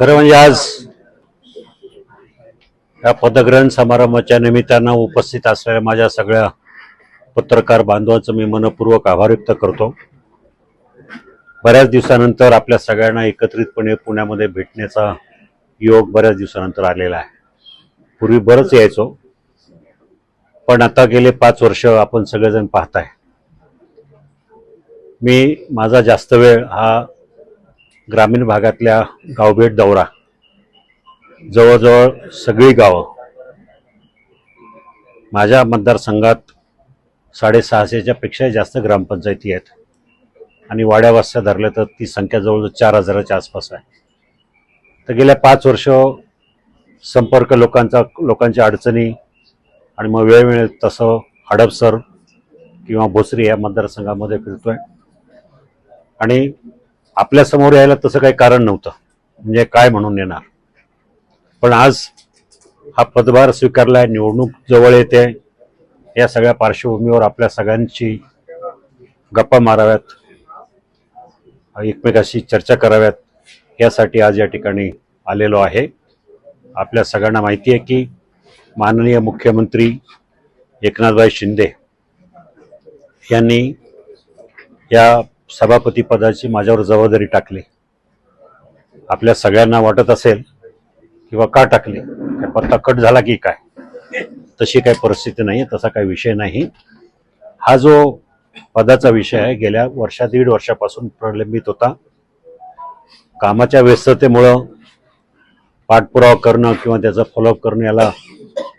खरं म्हणजे आज या पदग्रहण समारंभाच्या निमित्तानं उपस्थित असलेल्या माझ्या सगळ्या पत्रकार बांधवांचं मी मनपूर्वक आभार व्यक्त करतो. बऱ्याच दिवसानंतर आपल्या सगळ्यांना एकत्रितपणे पुण्यामध्ये भेटण्याचा योग बऱ्याच दिवसानंतर आलेला आहे. पूर्वी बरंच यायचो पण आता गेले पाच वर्ष आपण सगळेजण पाहताय. मी माझा जास्त वेळ हा ग्रामीण भागातल्या गावभेट दौरा. जवळजवळ सगळी गावं माझ्या मतदारसंघात साडेसहाशेच्या पेक्षाही जास्त ग्रामपंचायती आहेत. आणि वाड्यावास्या धरल्या तर ती संख्या जवळजवळ चार हजाराच्या आसपास आहे. तर गेल्या पाच वर्ष संपर्क लोकांचा लोकांच्या अडचणी आणि मग वेळ मिळेल तसं हडपसर किंवा भोसरी या मतदारसंघामध्ये फिरतोय. आणि आपल्यासमोर यायला तसं काही कारण नव्हतं. म्हणजे काय म्हणून येणार? पण आज हा पदभार स्वीकारलाय निवडणूक जवळ येते. या सगळ्या पार्श्वभूमीवर आपल्या सगळ्यांची गप्पा माराव्यात एकमेकाशी चर्चा कराव्यात यासाठी आज या ठिकाणी आलेलो आहे. आपल्या सगळ्यांना माहिती आहे की माननीय मुख्यमंत्री एकनाथभाई शिंदे यांनी या सभापती पदाची माझ्यावर जबाबदारी टाकली. आपल्या सगळ्यांना वाटत असेल किंवा का टाकले काय पत्ता कट झाला की काय? तशी काही परिस्थिती नाही तसा काही विषय नाही. हा जो पदाचा विषय आहे गेल्या वर्षा दीड वर्षापासून प्रलंबित होता. कामाच्या व्यस्ततेमुळं पाठपुरावा करणं किंवा त्याचा फॉलोअप करणं याला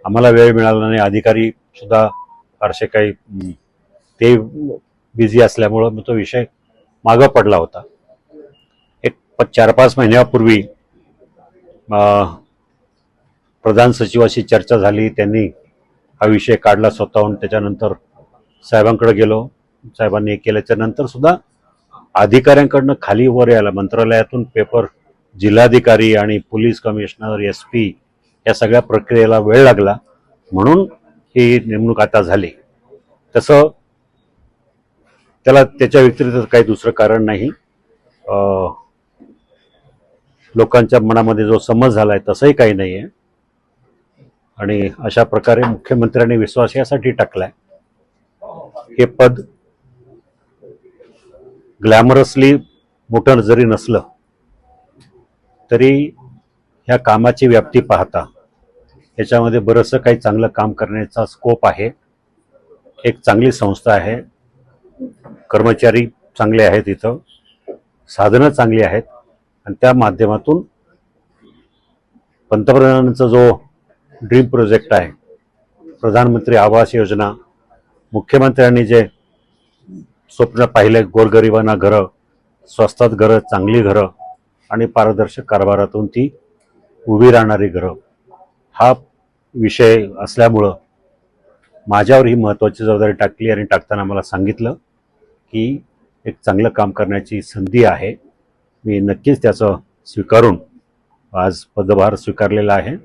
आम्हाला वेळ मिळाला नाही. अधिकारी सुद्धा फारसे काही ते बिझी असल्यामुळं मग तो विषय मागं पडला होता. एक प- चार पाच महिन्यापूर्वी प्रधान सचिवाशी चर्चा झाली. त्यांनी हा विषय काढला स्वतःहून. त्याच्यानंतर साहेबांकडे गेलो. साहेबांनी हे केल्याच्यानंतर सुद्धा अधिकाऱ्यांकडनं खाली वर यायला मंत्रालयातून पेपर जिल्हाधिकारी आणि पोलीस कमिशनर एस पी या सगळ्या प्रक्रियेला वेळ लागला. म्हणून ही नेमणूक आता झाली. तसं त्याला त्याच्या व्यतिरिक्त काही दुसरं कारण नाही. लोकांच्या मनामध्ये जो समज झाला आहे तसंही काही नाही आहे आणि अशा प्रकारे मुख्यमंत्र्यांनी विश्वास यासाठी टाकलाय. हे पद ग्लॅमरसली मोठं जरी नसलं तरी ह्या कामाची व्याप्ती पाहता याच्यामध्ये बरंचसं काही चांगलं काम करण्याचा स्कोप आहे. एक चांगली संस्था आहे. कर्मचारी चांगले आहेत इथं. साधनं चांगली आहेत. आणि त्या माध्यमातून पंतप्रधानांचा जो ड्रीम प्रोजेक्ट आहे प्रधानमंत्री आवास योजना मुख्यमंत्र्यांनी जे स्वप्न पाहिले गोरगरिबांना घरं स्वस्तात घरं चांगली घरं आणि पारदर्शक कारभारातून ती उभी राहणारी घरं. हा विषय असल्यामुळं माझ्यावर ही महत्त्वाची जबाबदारी टाकली आणि टाकताना मला सांगितलं. की एक चांगलं काम करण्याची संधी आहे. मी नक्कीच त्याचं स्वीकारून आज पदभार स्वीकारलेला आहे.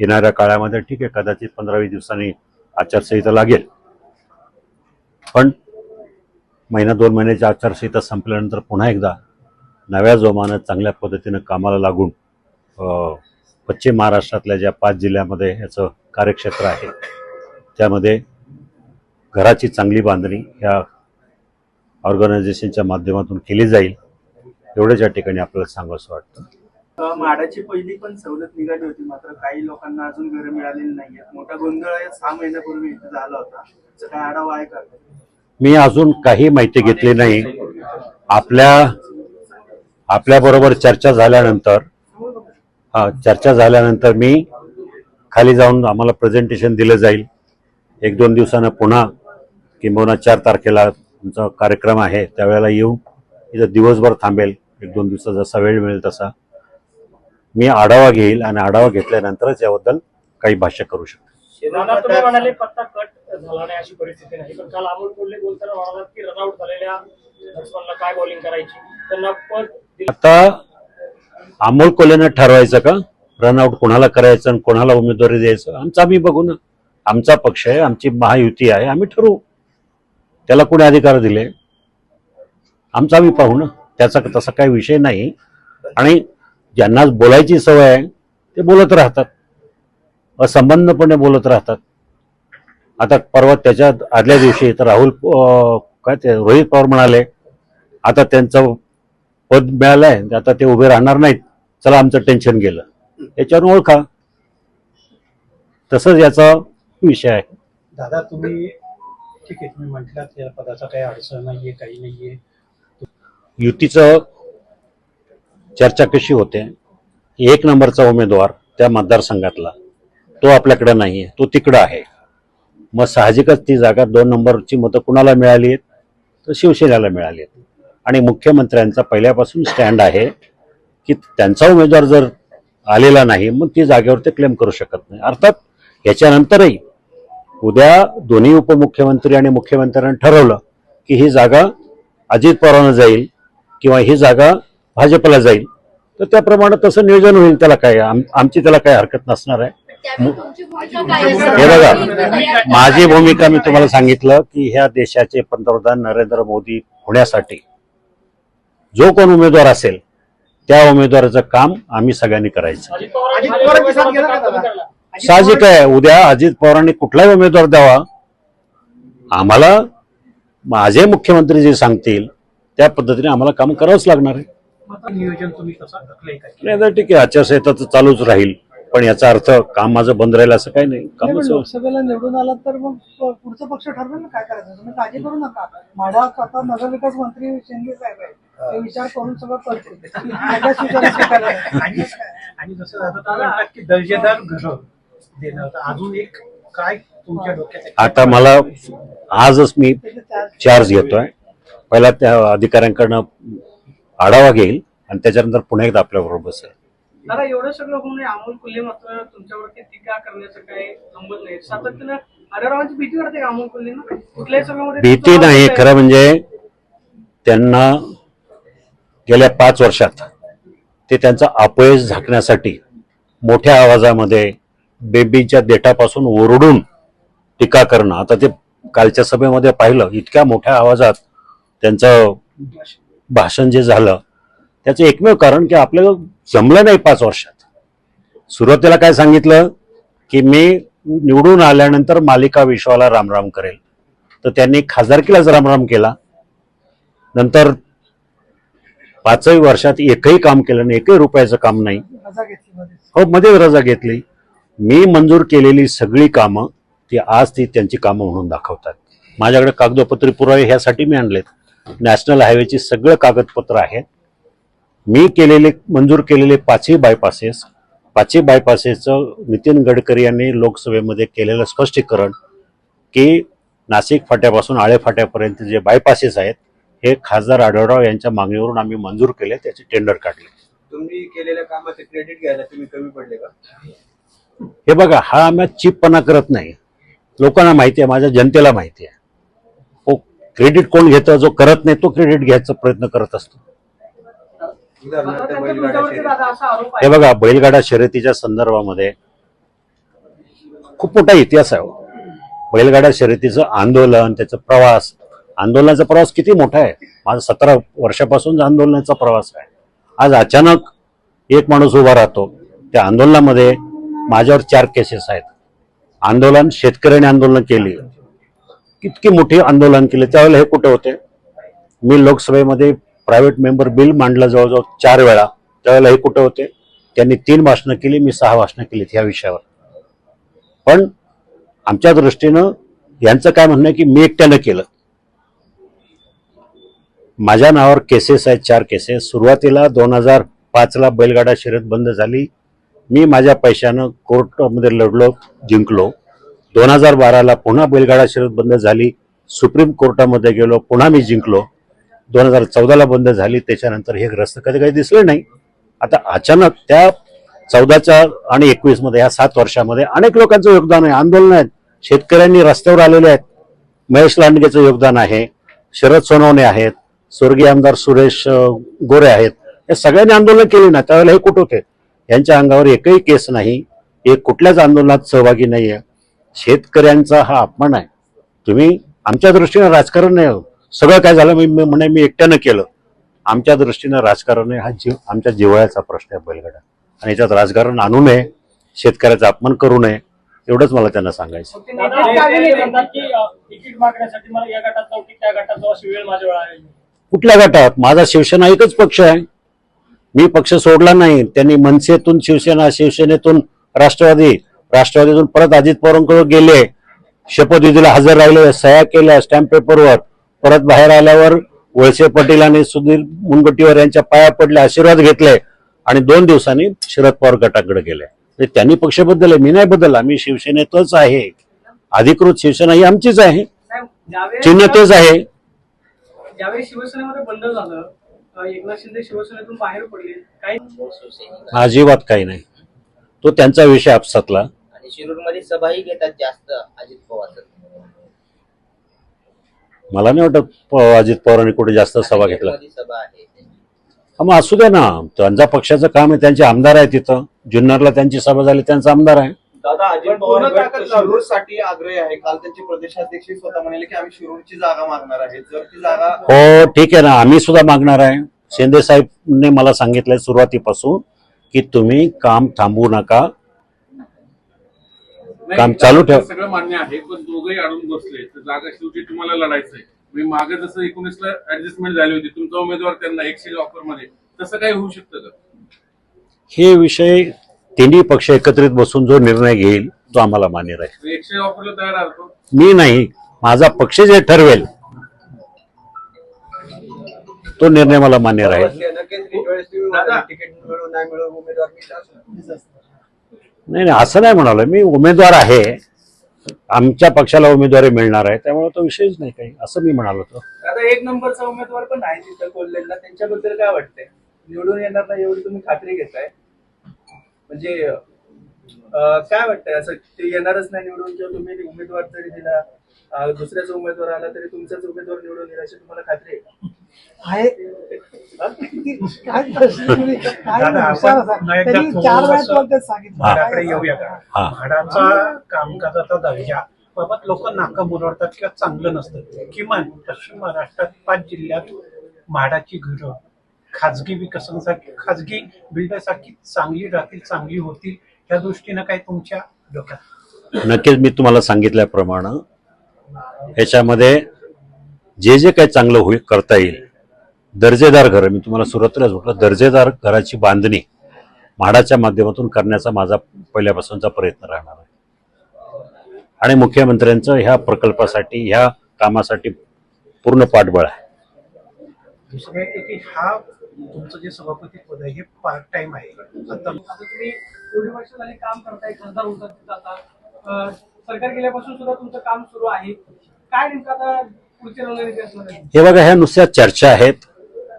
येणाऱ्या काळामध्ये ठीक आहे कदाचित पंधरा वीस दिवसांनी आचारसंहिता लागेल. पण महिना दोन महिन्याची आचारसंहिता संपल्यानंतर पुन्हा एकदा नव्या जोमानं चांगल्या पद्धतीनं कामाला लागून पश्चिम महाराष्ट्रातल्या ज्या पाच जिल्ह्यामध्ये याचं कार्यक्षेत्र आहे त्यामध्ये घराची चांगली बांधणी या ऑर्गनायझेशनच्या माध्यमातून केली जाईल एवढंच या ठिकाणी आपल्याला सांगावंसं वाटतं. अ, माडाची पहिली पण सवलत निघाली होती मात्र काही लोकांना अजून घरं मिळालेली नाहीये मोठा गोंधळ सहा महिन्यापूर्वी इथे झाला होता. काय आढावा आहे का? मी अजून काही माहिती घेतली नाही. आपल्या आपल्या बरोबर चर्चा झाल्यानंतर हा चर्चा झाल्यानंतर मी खाली जाऊन आम्हाला प्रेझेंटेशन दिलं जाईल. एक दोन दिवसानं पुन्हा किंबहुना चार तारखेला आमचा कार्यक्रम आहे त्यावेळेला येऊन इथं दिवसभर थांबेल एक दोन दिवसा जसा वेळ मिळेल तसा. मी आढावा घेईल आणि आढावा घेतल्यानंतरच याबद्दल काही भाष्य करू शकतो. दादा तुम्ही म्हणाले पत्ता कट झाला नाही अशी परिस्थिती नाही. पण काल अमोल कोल्हे बोलताना म्हणालात की रनआउट झालेल्या बॅट्समॅनला काय बॉलिंग करायची? त्यांना पद दिलं. आता अमोल कोल्हेनं ठरवायचं का? रनआउट कोणाला करायचं आणि कोणाला उमेदवारी द्यायचं? आमचा आम्ही बघू ना. आमचा पक्ष आहे आमची महायुती आहे आम्ही ठरवू. त्याला कोणी अधिकार दिले? आमचा आम्ही पाहू ना. त्याचा तसा काही विषय नाही. आणि ज्यांना बोलायची सवय आहे ते बोलत राहतात. असंबंधपणे बोलत राहतात. आता परवा त्याच्या आदल्या दिवशी तर राहुल काय ते रोहित पवार म्हणाले आता त्यांचं पद मिळालंय आता ते उभे राहणार नाहीत. चला आमचं टेन्शन गेलं. याच्यावर ओळखा. तसंच याचा विषय आहे. दादा तुम्ही ठीक आहे तुम्ही म्हटलात पदाचा काही अडचण नाहीये काही नाहीये. युतीचं चर्चा कशी होते? एक नंबरचा उमेदवार त्या मतदारसंघातला तो आपल्याकडे नाही आहे तो तिकडं आहे. मग साहजिकच ती जागा दोन नंबरची मतं कुणाला मिळाली आहेत? तर शिवसेनेला मिळाली आहेत. आणि मुख्यमंत्र्यांचा पहिल्यापासून स्टँड आहे की त्यांचा उमेदवार जर आलेला नाही मग ती जागेवर ते क्लेम करू शकत नाही. अर्थात याच्यानंतरही उद्या दोन्ही उपमुख्यमंत्री आणि मुख्यमंत्र्यांनी ठरवलं की ही जागा अजित पवारांना जाईल किंवा ही जागा भाजपला जाईल. तर त्याप्रमाणे तसं नियोजन होईल त्याला काय आम- आमची त्याला काय हरकत नसणार आहे. हे बघा माझी भूमिका मी तुम्हाला सांगितलं की ह्या देशाचे पंतप्रधान नरेंद्र मोदी होण्यासाठी जो कोण उमेदवार असेल त्या उमेदवाराचं काम आम्ही सगळ्यांनी करायचं. साहजिक आहे. उद्या अजित पवारांनी कुठलाही उमेदवार द्यावा. आम्हाला माझे मुख्यमंत्री जे सांगतील त्या पद्धतीने आम्हाला काम करावंच लागणार आहे. नाही तर ठीक आहे. आचारसंहिता तर चालूच राहील. पण याचा अर्थ काम माझं बंद राहील असं काही नाही. काम लोकसभेला निवडून आलात तर मग पुढचा पक्ष ठरवेल ना काय करायचं? तुम्ही काळजी करू नका. माढा आता नगरविकास मंत्री शिंदे साहेब आहे ते विचार करून सगळं करायचं? आणि जसं की दर्जेदार घर. तर अजून एक काय तुमच्या डोक्यात आहे? आता मला आजच मी चार्ज घेतोय. पहिला त्या अधिकाऱ्यांकडनं आढावा घेईल आणि त्याच्यानंतर पुन्हा एकदा आपल्याबरोबर बसेल. दादा एवढं सगळं होऊन अमोल कोल्हे मात्र तुमच्यावरती टीका करण्याचं काही थांबत नाही. सातत्यानं आढळरावांची भीती वाटते का अमोल कोल्हेंना कुठल्याही सभेमध्ये भीती नाही. खरं म्हणजे त्यांना गेल्या पाच वर्षात ते त्यांचा अपयश झाकण्यासाठी मोठ्या आवाजामध्ये बेबीच्या देठापासून ओरडून टीका करणं. आता ते कालच्या सभेमध्ये पाहिलं इतक्या मोठ्या आवाजात त्यांचं भाषण जे झालं त्याचं एकमेव कारण की आपल्याला जमलं नाही पाच वर्षात. सुरुवातीला काय सांगितलं की मी निवडून आल्यानंतर मालिका विश्वाला रामराम करेल. तर त्यांनी खासदारकीलाच रामराम केला. नंतर पाचही वर्षात एकही काम केलं नाही एकही रुपयाचं काम नाही. हो मध्ये रजा घेतली. मी मंजूर केलेली सगळी कामं ती आज ती त्यांची कामं म्हणून दाखवतात. माझ्याकडे कागदोपत्री पुरावे ह्यासाठी मी आणलेत. नॅशनल हायवेची सगळं कागदपत्र आहेत. मी केलेले मंजूर केलेले पाचही बायपासेस पाचही बायपासेसचं नितीन गडकरी यांनी लोकसभेमध्ये केलेलं स्पष्टीकरण की नाशिक फाट्यापासून आळे फाट्यापर्यंत जे बायपासेस आहेत हे खासदार आढळराव यांच्या मागणीवरून आम्ही मंजूर केले त्याचे टेंडर काढले. तुम्ही केलेल्या कामाचे क्रेडिट घ्यायला तुम्ही कमी पडले का? हे बघा हा आम्ही चिपपणा करत नाही. लोकांना माहिती आहे माझ्या जनतेला माहिती आहे. हो क्रेडिट कोण घेतं जो करत नाही तो क्रेडिट घ्यायचा प्रयत्न करत असतो. हे बघा बैलगाडा शर्यतीच्या संदर्भामध्ये खूप मोठा इतिहास आहे हो. बैलगाडा शर्यतीचं आंदोलन त्याचा प्रवास. आंदोलनाचा प्रवास किती मोठा आहे? माझा सतरा वर्षापासून आंदोलनाचा प्रवास आहे. आज अचानक एक माणूस उभा राहतो. त्या आंदोलनामध्ये माझ्यावर चार केसेस आहेत. आंदोलन शेतकऱ्याने आंदोलन केली. कितकी मोठी आंदोलन केले. त्यावेळेला हे कुठे होते? मी लोकसभेमध्ये प्रायव्हेट मेंबर बिल मांडलं जवळजवळ चार वेळा. त्यावेळेला हे कुठे होते? त्यांनी तीन भाषणं केली मी सहा भाषणं केलीत ह्या विषयावर. पण आमच्या दृष्टीनं यांचं काय म्हणणं आहे की मी एकट्यानं केलं. माझ्या नावावर केसेस आहेत चार केसेस सुरुवातीला दोन हजार पाचला बैलगाडा शर्यत बंद झाली. मी माझ्या पैशानं कोर्टामध्ये लढलो जिंकलो. दोन हजार बाराला पुन्हा बैलगाडा शर्यत बंद झाली. सुप्रीम कोर्टामध्ये गेलो पुन्हा मी जिंकलो. दोन हजार चौदाला बंद झाली. त्याच्यानंतर हे ग्रस्त कधी काही दिसले नाही. आता अचानक त्या चौदाच्या आणि एकवीसमध्ये या सात वर्षामध्ये अनेक लोकांचं योगदान आहे. आंदोलन आहेत. शेतकऱ्यांनी रस्त्यावर आलेले आहेत. महेश लांडगेचं योगदान आहे. शरद सोनवणे आहेत. स्वर्गीय आमदार सुरेश गोरे आहेत. या सगळ्यांनी आंदोलन केले ना त्यावेळेला हे कुठं होते? यांच्या अंगावर एकही केस नाही एक कुठल्याच आंदोलनात सहभागी नाही आहे शेतकऱ्यांचा हा अपमान आहे. तुम्ही आमच्या दृष्टीने राजकारण नाही हो. सगळं काय झालं मी मी म्हणे मी एकट्यानं केलं. आमच्या दृष्टीनं राजकारण आहे हा जीव आमच्या जिव्हाळ्याचा प्रश्न आहे बैलगाडा. आणि याच्यात राजकारण आणू नये शेतकऱ्याचा अपमान करू नये एवढंच मला त्यांना सांगायचं कुठल्या गटात? माझा शिवसेना एकच पक्ष आहे. मी पक्ष सोडला नाही. त्यांनी मनसेतून शिवसेना शिवसेनेतून राष्ट्रवादी राष्ट्रवादीतून परत अजित पवारांकडे गेले. शपथविधीला हजर राहिले सह्या केल्या स्टॅम्प पेपरवर परत बाहेर आल्यावर वळसे पाटील आणि सुधीर मुनगटीवर यांच्या पाया पडले आशीर्वाद घेतले आणि दोन दिवसांनी शरद पवार गटाकडे गेले. म्हणजे त्यांनी पक्ष बदलले मी नाही बदलला मी शिवसेनेतच आहे. अधिकृत शिवसेना ही आमचीच आहे. चिन्ह तेच आहे. ज्यावेळेस शिवसेनेमध्ये बंड झालं अ, एकनाथ शिंदे शिवसेनेतून बाहेर पडले. काही अजिबात काही नाही. तो त्यांचा विषय आपसातला. आणि शिरूरमध्ये सभाही घेतात जास्त अजित पवार मला नाही वाटत प- अजित पवारांनी कुठे जास्त सभा घेतला. सभा आहे हा, मग असू द्या ना. त्यांचा पक्षाचं काम आहे त्यांचे आमदार आहे तिथं जुन्नरला त्यांची सभा झाली त्यांचा आमदार आहे. दादा अजित पवार आग्रही आहे. काल त्यांचे प्रदेशाध्यक्ष स्वतः म्हणाले की आम्ही शिरूरची जागा मागणार आहे. जर ती जागा हो ठीक आहे ना. आम्ही सुद्धा मागणार आहे. शिंदे साहेबने मला सांगितलंय सुरुवातीपासून की तुम्ही काम थांबवू नका. काम चालू ठेव. सगळं मान्य आहे पण दोघंही अडून बसले. तर जागा शेवटी तुम्हाला लढायचंय. मी मागे जसं एकोणीसला ऍडजस्टमेंट झाली होती तुमचा उमेदवार त्यांना एक्सचेंज ऑफरमध्ये. तसं काही होऊ शकतं का? हे विषय तिन्ही पक्ष एकत्रित बसून जो निर्णय घेईल तो आम्हाला मान्य राहील. मी नाही माझा पक्ष जे ठरवेल तो निर्णय मला मान्य राहील. नाही मिळू उमेदवार मी असं. नाही नाही असं नाही म्हणालो. मी उमेदवार आहे. आमच्या पक्षाला उमेदवारी मिळणार आहे त्यामुळे तो विषयच नाही काही. असं मी म्हणालो होतो आता एक नंबरचा उमेदवार पण आहे तिथं कोल्हेला त्यांच्याबद्दल काय वाटतंय? निवडून येणार नाही एवढी तुम्ही खात्री घेताय. म्हणजे काय वाटतंय? असं ते येणारच नाही निवडून किंवा तुम्ही उमेदवार जरी दिला दुसऱ्याचा उमेदवार आला तरी तुमचाच उमेदवार निवडून येईल अशी तुम्हाला खात्री आहे काय प्रश्न तुम्ही- काय त्यांनी चार सांगितलं. येऊया? का? हा. म्हाडाचा कामकाजाचा दर्जा बाबत लोक नाका मुरडतात किंवा चांगलं नसतं. किमान पश्चिम महाराष्ट्रात पाच जिल्ह्यात म्हाडाची घरं खाजगी विकसनासाठी खाजगी बिल्डरसाठी चांगली राहतील चांगली होतील या दृष्टीनं काही तुमच्या डोक्यात? नक्कीच मी तुम्हाला सांगितल्याप्रमाणे ह्याच्यामध्ये जे जे काही चांगलं होईल करता येईल. दर्जेदार घरं मी तुम्हाला सुरुवातीलाच म्हटलं दर्जेदार घराची बांधणी म्हाडाच्या माध्यमातून करण्याचा माझा पहिल्यापासूनचा प्रयत्न राहणार आहे. आणि मुख्यमंत्र्यांचं ह्या प्रकल्पासाठी ह्या कामासाठी पूर्ण पाठबळ आहे हा तुमचं जे सभापती पद आहे हे पार्ट टाइम आहे. आता तुम्ही एवढी वर्ष झाली काम करताय खासदार होतात सरकार गेल्यापासून सुद्धा तुमचं काम सुरू आहे. काय नेमकं आता पुढची रणनीती असणार आहे? हे बघा ह्या नुसत्या चर्चा आहेत.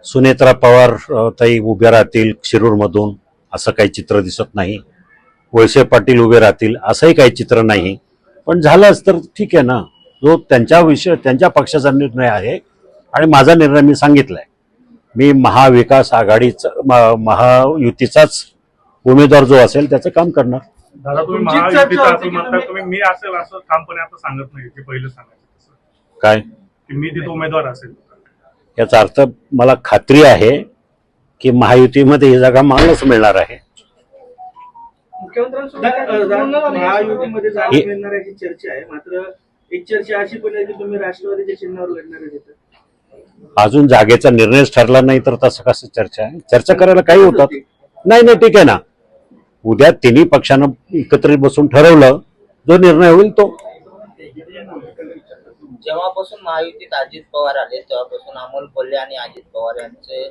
सुनेत्रा पवार ताई उभ्या राहतील शिरूरमधून असं काही चित्र दिसत नाही. वळसे पाटील उभे राहतील असंही काही चित्र नाही. पण झालंच तर ठीक आहे ना. जो त्यांच्या विषय त्यांच्या पक्षाचा निर्णय आहे आणि माझा निर्णय मी सांगितलाय. मी महाविकास आघाडीचा महायुतीचाच उमेदवार जो असेल त्याचं काम करणार. दादा तुम्ही तुमची चर्चा महायुतीचा होती असं की? म्हणता तुम्ही- तुम्ही मी असेल असं ठामपणे आता सांगत नाही ते पहिलं सांगायचं तसं. काय? की मी तिथे उमेदवार असेल. याचा अर्थ मला खात्री आहे की महायुतीमध्ये ही जागा मलाच मिळणार आहे? महायुतीमध्ये जागा मिळणार याची चर्चा आहे. मात्र एक चर्चा अशी पण आहे की तुम्ही राष्ट्रवादीच्या चिन्हावर लढणार आहे अजून जागेचा निर्णयच ठरला नाही तर तसं कसं चर्चा आहे? चर्चा करायला काही होतात. नाही नाही ठीक आहे ना. उद्या तिन्ही पक्षानं एकत्रित बसून ठरवलं जो निर्णय होईल तो. जेव्हापासून महायुतीत अजित पवार आले तेव्हापासून अमोल कोल्हे आणि अजित पवार यांचे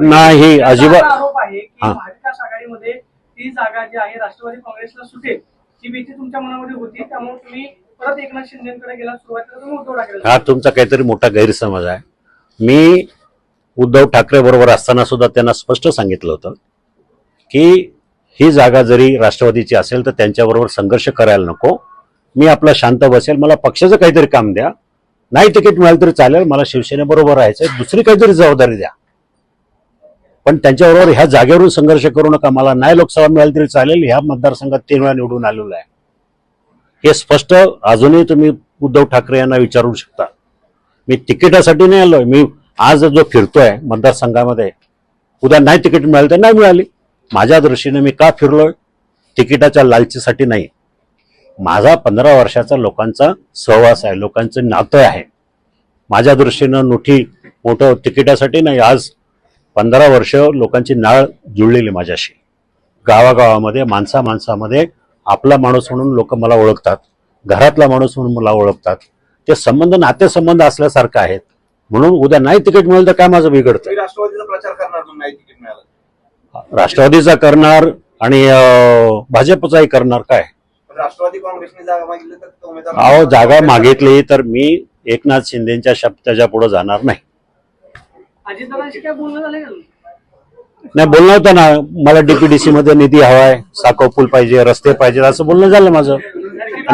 नाही अजिबात आरोप आहे की हा. महाविकास आघाडीमध्ये ती जागा जी आहे राष्ट्रवादी काँग्रेसला सुटेल ही भीती तुमच्या मनामध्ये होती त्यामुळे तुम्ही परत एकनाथ शिंदेकडे गेला सुरुवातीला तुम्ही उद्धव ठाकरे हा तुमचा काहीतरी मोठा गैरसमज आहे. मी उद्धव ठाकरे बरोबर असताना सुद्धा त्यांना स्पष्ट सांगितलं होतं की ही जागा जरी राष्ट्रवादीची असेल तर त्यांच्याबरोबर संघर्ष करायला नको. मी आपला शांत बसेल. मला पक्षाचं काहीतरी काम द्या. नाही तिकीट मिळालं तरी चालेल. मला शिवसेनेबरोबर राहायचं दुसरी काहीतरी जबाबदारी द्या. पण त्यांच्याबरोबर ह्या जागेवरून संघर्ष करू नका. मला नाही लोकसभा मिळाली तरी चालेल. ह्या मतदारसंघात तीन वेळा निवडून आलेलो आहे. हे स्पष्ट अजूनही तुम्ही उद्धव ठाकरे यांना विचारू शकता. मी तिकिटासाठी नाही आलोय. मी आज जो फिरतोय मतदारसंघामध्ये उद्या नाही तिकीट मिळालं तर नाही मिळाली. माझ्या दृष्टीने मी का फिरलोय? तिकिटाच्या लालचीसाठी नाही. माझा पंधरा वर्षाचा लोकांचा सहवास आहे लोकांचं नातं आहे. माझ्या दृष्टीनं मोठी मोठं तिकिटासाठी नाही आज पंधरा वर्ष लोकांची नाळ जुळलेली माझ्याशी. गावागावामध्ये माणसा माणसामध्ये आपला माणूस म्हणून लोक मला ओळखतात. घरातला माणूस म्हणून मला ओळखतात. ते संबंध नातेसंबंध असल्यासारखं आहेत. म्हणून उद्या नाही तिकीट मिळेल तर काय माझं बिघडतं? राष्ट्रवादीचा प्रचार करणार तुम्ही नाही तिकीट मिळालं. राष्ट्रवादीचा करणार आणि भाजपचाही करणार काय? राष्ट्रवादी काँग्रेसने जागा मागितली तर तो उमेदवार अहो जागा मागितली तर मी एकनाथ शिंदेच्या शब्दाच्या पुढे जाणार नाही. नाही बोलणं होतं ना मला डीपीडीसी मध्ये निधी हवाय साखव पूल पाहिजे रस्ते पाहिजे असं बोलणं झालं माझं.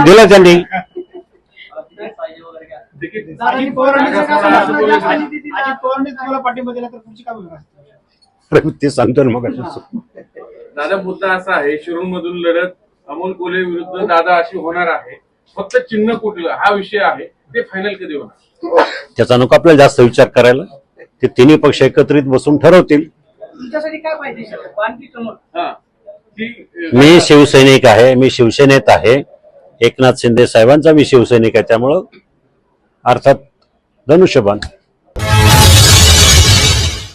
दिलं त्यांनी. अजित पवारांनी तुम्हाला पाठिंबा दिला तर तुमची काय भूमिका ते सांगतो ना मग दादा मुद्दा असा आहे शिरूर मधून लढत अमोल कोल्हे विरुद्ध दादा अशी होणार आहे. फक्त चिन्ह कुठलं? हा विषय आहे. ते फायनल कधी होणार? त्याचा नको आपल्याला जास्त विचार करायला. ते तिन्ही पक्ष एकत्रित बसून ठरवतील. तुमच्यासाठी काय पाहिजे हा. मी शिवसैनिक आहे मी शिवसेनेत आहे. एकनाथ शिंदे साहेबांचा मी शिवसैनिक आहे त्यामुळं अर्थात धनुष्यबाण.